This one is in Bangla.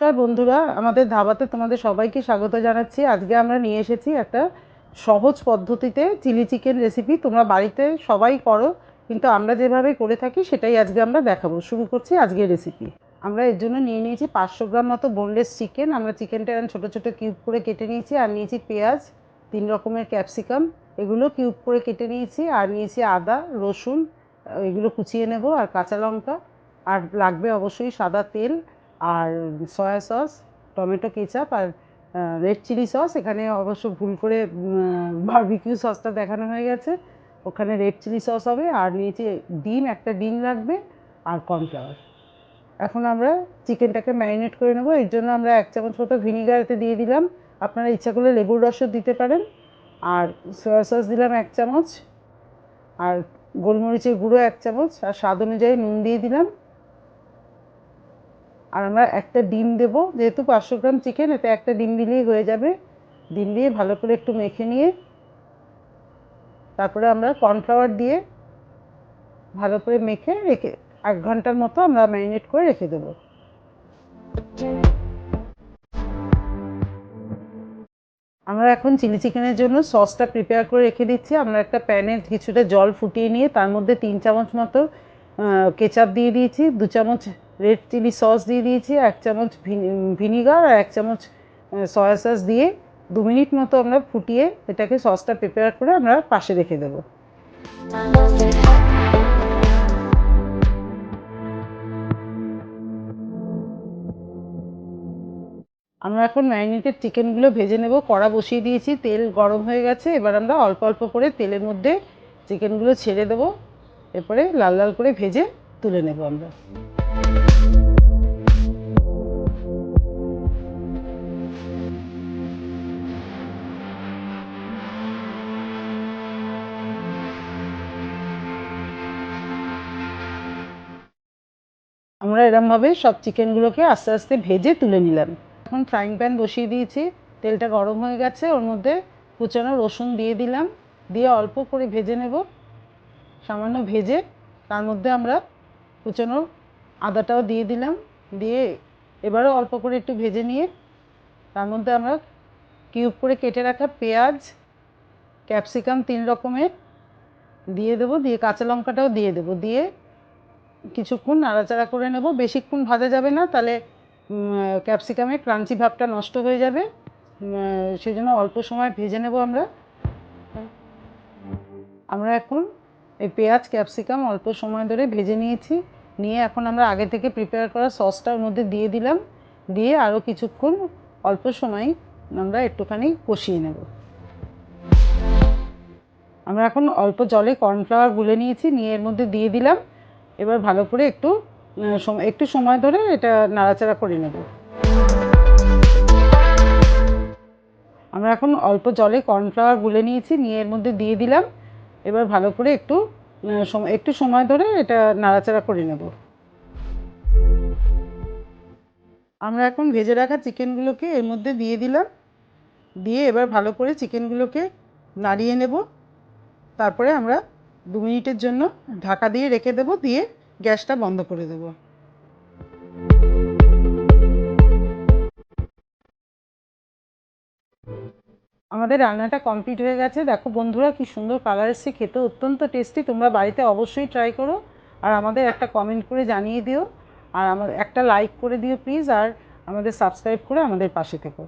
নমস্কার বন্ধুরা, আমাদের ধাবাতে তোমাদের সবাইকে স্বাগত জানাচ্ছি। আজকে আমরা নিয়ে এসেছি একটা সহজ পদ্ধতিতে চিলি চিকেন রেসিপি তোমরা বাড়িতে সবাই করো, কিন্তু আমরা যেভাবে করে থাকি সেটাই আজকে আমরা দেখাবো। শুরু করছি আজকের রেসিপি আমরা এর জন্য নিয়ে নিয়েছি পাঁচশো গ্রাম মতো বোনলেস চিকেন আমরা চিকেনটা ছোটো ছোটো কিউব করে কেটে নিয়েছি আর নিয়েছি পেঁয়াজ, তিন রকমের ক্যাপসিকাম এগুলো কিউব করে কেটে নিয়েছি আর নিয়েছি আদা, রসুন, এগুলো কুচিয়ে নেব, আর কাঁচা লঙ্কা। আর লাগবে অবশ্যই সাদা তেল। আর সয়া সস টমেটো কেচাপ আর রেড চিলি সস এখানে অবশ্য ভুল করে বারবিকিউ সসটা দেখানো হয়ে গেছে। ওখানে রেড চিলি সস হবে আর নিয়েছি ডিম, একটা ডিম লাগবে আর কর্নফ্লাওয়ার এখন আমরা চিকেনটাকে ম্যারিনেট করে নেব। এর জন্য আমরা এক চামচ মতো ভিনিগারেতে দিয়ে দিলাম। আপনারা ইচ্ছা করলে লেবুর রসও দিতে পারেন। আর সয়া সস দিলাম এক চামচ। আর গোলমরিচের গুঁড়ো এক চামচ। আর স্বাদ অনুযায়ী নুন দিয়ে দিলাম। আর আমরা একটা ডিম দেব। যেহেতু পাঁচশো গ্রাম চিকেন এতে একটা ডিম দিলেই হয়ে যাবে। ডিম দিয়ে ভালো করে একটু মেখে নিয়ে, তারপরে আমরা কর্নফ্লাওয়ার দিয়ে ভালো করে মেখে রেখে এক ঘণ্টার মতো আমরা ম্যারিনেট করে রেখে দেবো। আমরা এখন চিলি চিকেনের জন্য সসটা প্রিপেয়ার করে রেখে দিচ্ছি। আমরা একটা প্যানে কিছুটা জল ফুটিয়ে নিয়ে তার মধ্যে তিন চামচ মতো কেচাপ দিয়ে দিয়েছি। দু চামচ রেড চিলি সস দিয়ে দিয়েছি, এক চামচ ভিনিগার আর এক চামচ সয়া সস দিয়ে দু মিনিট মতো আমরা ফুটিয়ে এটাকে সসটা প্রিপেয়ার করে আমরা পাশে রেখে দেবো। আমরা এখন ম্যারিনেটেড চিকেনগুলো ভেজে নেব, কড়া বসিয়ে দিয়েছি, তেল গরম হয়ে গেছে, এবার আমরা অল্প অল্প করে তেলের মধ্যে চিকেনগুলো ছেড়ে দেবো, এরপরে লাল লাল করে ভেজে তুলে নেব আমরা। আমরা এরমভাবে সব চিকেনগুলোকে আস্তে আস্তে ভেজে তুলে নিলাম। এখন ফ্রাইং প্যান বসিয়ে দিয়েছি। তেলটা গরম হয়ে গেছে, ওর মধ্যে কুচানো রসুন দিয়ে দিলাম। দিয়ে অল্প করে ভেজে নেব। সামান্য ভেজে তার মধ্যে আমরা কুচানো আদাটাও দিয়ে দিলাম। দিয়ে এবারও অল্প করে একটু ভেজে নিয়ে তার মধ্যে আমরা কিউব করে কেটে রাখা পেঁয়াজ ক্যাপসিকাম তিন রকমের দিয়ে দেবো। দিয়ে কাঁচা লঙ্কাটাও দিয়ে দেবো। দিয়ে কিছুক্ষণ নাড়াচাড়া করে নেব। বেশিক্ষণ ভাজা যাবে না, তাহলে ক্যাপসিকামের ক্রাঞ্চি ভাবটা নষ্ট হয়ে যাবে। সেই জন্য অল্প সময় ভেজে নেব আমরা। আমরা এখন এই পেঁয়াজ, ক্যাপসিকাম অল্প সময় ধরে ভেজে নিয়েছি। নিয়ে এখন আমরা আগে থেকে প্রিপেয়ার করা সসটার মধ্যে দিয়ে দিলাম। দিয়ে আরও কিছুক্ষণ অল্প সময় আমরা একটুখানি কষিয়ে নেব। আমরা এখন অল্প জলে কর্নফ্লাওয়ার গুলে নিয়েছি, নিয়ে এর মধ্যে দিয়ে দিলাম। এবার ভালো করে একটু একটু সময় ধরে এটা নাড়াচাড়া করে নেব। আমরা এখন অল্প জলে কর্নফ্লাওয়ার গুলে নিয়েছি, নিয়ে এর মধ্যে দিয়ে দিলাম। এবার ভালো করে একটু একটু সময় ধরে এটা নাড়াচাড়া করে নেব। আমরা এখন ভেজে রাখা চিকেনগুলোকে এর মধ্যে দিয়ে দিলাম। দিয়ে এবার ভালো করে চিকেনগুলোকে নাড়িয়ে নেব। তারপরে আমরা দু মিনিটের জন্য ঢাকা দিয়ে রেখে দেবো, দিয়ে গ্যাসটা বন্ধ করে দেবো। আমাদের রান্নাটা কমপ্লিট হয়ে গেছে। দেখো বন্ধুরা, কি সুন্দর কালার এসছে, খেতে অত্যন্ত টেস্টি তোমরা বাড়িতে অবশ্যই ট্রাই করো। আর আমাদের একটা কমেন্ট করে জানিয়ে দিও। আর আমার একটা লাইক করে দিও প্লিজ আর আমাদের সাবস্ক্রাইব করে আমাদের পাশে থেকো।